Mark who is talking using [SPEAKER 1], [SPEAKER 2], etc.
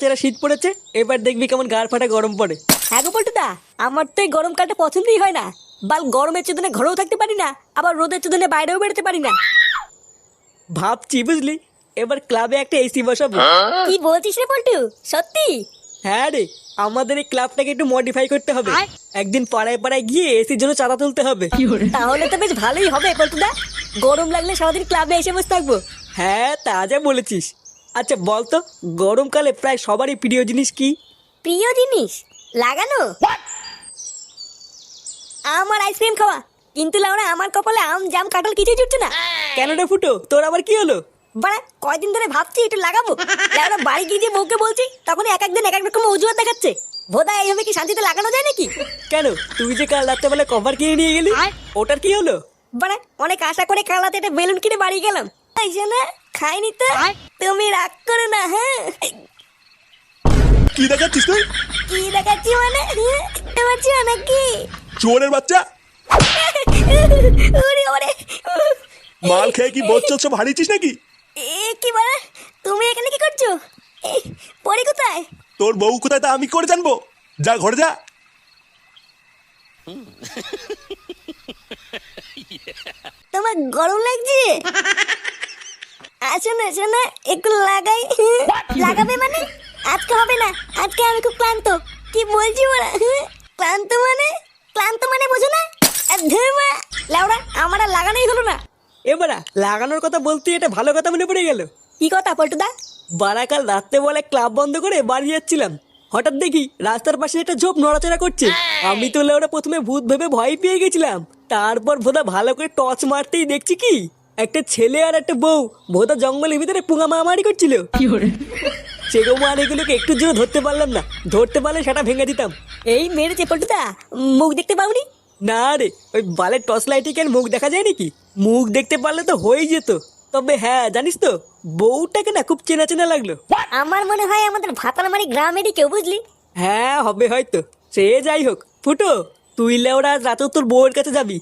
[SPEAKER 1] চেরা শীত পড়েছে এবার দেখবি কেমন গাড় ফাটা গরম পড়ে।
[SPEAKER 2] হ্যাঁ গো পল্টুদা আমার তো এই গরমকালটা পছন্দই হয় না। বাল গরমের চোদনে ঘরেও থাকতে পারি না আবার রোদের চোদনে বাইরেও বেরোতে পারি না।
[SPEAKER 1] ভাবছি বুঝলি এবার ক্লাবে একটা এসি বসাবো।
[SPEAKER 2] কি বলছিস রে পল্টু সত্যি?
[SPEAKER 1] হ্যাঁ রে আমাদের এই ক্লাবটাকে একটু মডিফাই করতে হবে। একদিন পাড়ায় পাড়ায় গিয়ে এসির জন্য চাঁদা তুলতে হবে।
[SPEAKER 2] তাহলে তো বেশ ভালোই হবে পল্টুদা। গরম লাগলে সারাদিন ক্লাবে এসে বসে থাকব।
[SPEAKER 1] হ্যাঁ তা যা বলেছিস। আচ্ছা বলতো গরমকালে প্রায় সবারই প্রিয় জিনিস কি?
[SPEAKER 2] প্রিয় জিনিস? লাগানো? আমার আইসক্রিম খাওয়া। কিন্তু লাউরা আমার কপালে আম জাম কাঁঠাল কিছুই জুটছে না।
[SPEAKER 1] কেন রে ফুটো তোর আবার কি হলো?
[SPEAKER 2] বাড়া কয়দিন ধরে ভাবছি একটু লাগাবো। লাউরা বাড়ি গিয়ে যে বউকে বলছি তখন এক একদিন এক এক রকম অজুহাত দেখাচ্ছে। ভোদা এইভাবে কি শান্তিতে লাগানো যায় নাকি?
[SPEAKER 1] কেন? তুই যে কাল রাত্রেবেলা কভার কিনে নিয়ে গেলি ওটার কি হলো?
[SPEAKER 2] বাড়া অনেক আশা করে কালাতে একটা বেলুন কিনে বাড়ি গেলাম। এই না খাইনি তো। তুমি রাগ করো না হ্যাঁ?
[SPEAKER 3] কি দেখাচ্ছিস তুই?
[SPEAKER 2] কি দেখাচ্ছি মানে? তোমার নাকি?
[SPEAKER 3] চোরের বাচ্চা?
[SPEAKER 2] ওরে ওরে।
[SPEAKER 3] মাল খেয়ে কি চলছে হারিয়েছিস নাকি?
[SPEAKER 2] এ কি মানে তুমি এখানে কি করছ? পরি কোথায়?
[SPEAKER 3] তোর বউ কোথায় তা আমি করে জানব। যা ঘরে যা।
[SPEAKER 2] তোমার গরম লাগছে? আসো না আসো না একটু লাগাই লাগাবে মানে? আজকে হবে না আজকে আমি খুব ক্লান্ত। কি বলছি ওরা ক্লান্ত মানে? ক্লান্ত মানে বোঝো না? লাউড়া আমার আর লাগানোই হলো না।
[SPEAKER 1] এবারা লাগানোর কথা বলতে এটা ভালো কথা মনে পড়ে গেল।
[SPEAKER 2] কি কথা পল্টুদা?
[SPEAKER 1] বারাকাল রাত্রে বলে ক্লাব বন্ধ করে বাড়ি যাচ্ছিলাম। হঠাৎ দেখি রাস্তার পাশে একটা ঝোপ নড়াচড়া করছে। আমি তো ওরা প্রথমে ভূত ভেবে ভয় পেয়ে গেছিলাম। তারপর ভোদা ভালো করে টর্চ মারতেই দেখছি কি? একটা ছেলে আর একটা বউ ভোদা জঙ্গলের ভিতরে পুঙা মারামারি করছিল। সেগো মার এগুলোকে একটু জন্য ধরতে পারলাম না। ধরতে পারলে সেটা ভেঙে দিতাম।
[SPEAKER 2] এই মেরেছে পল্টুদা মুখ দেখতে পাওনি?
[SPEAKER 1] না রে ওই বালের টর্চ লাইটে কি আর মুখ দেখা যায় নাকি? মুখ দেখতে পারলে তো হয়ে যেত। তবে হ্যাঁ জানিস তো বউটাকে না খুব চেনা চেনা লাগল।
[SPEAKER 2] আমার মনে হয় আমাদের ভাতারমারি গ্রামেরই কেউ বুঝলি।
[SPEAKER 1] হ্যাঁ হবে হয়তো। সে যাই হোক ফুটো তুই লেওরা রাতেও তোর বউয়ের কাছে যাবি।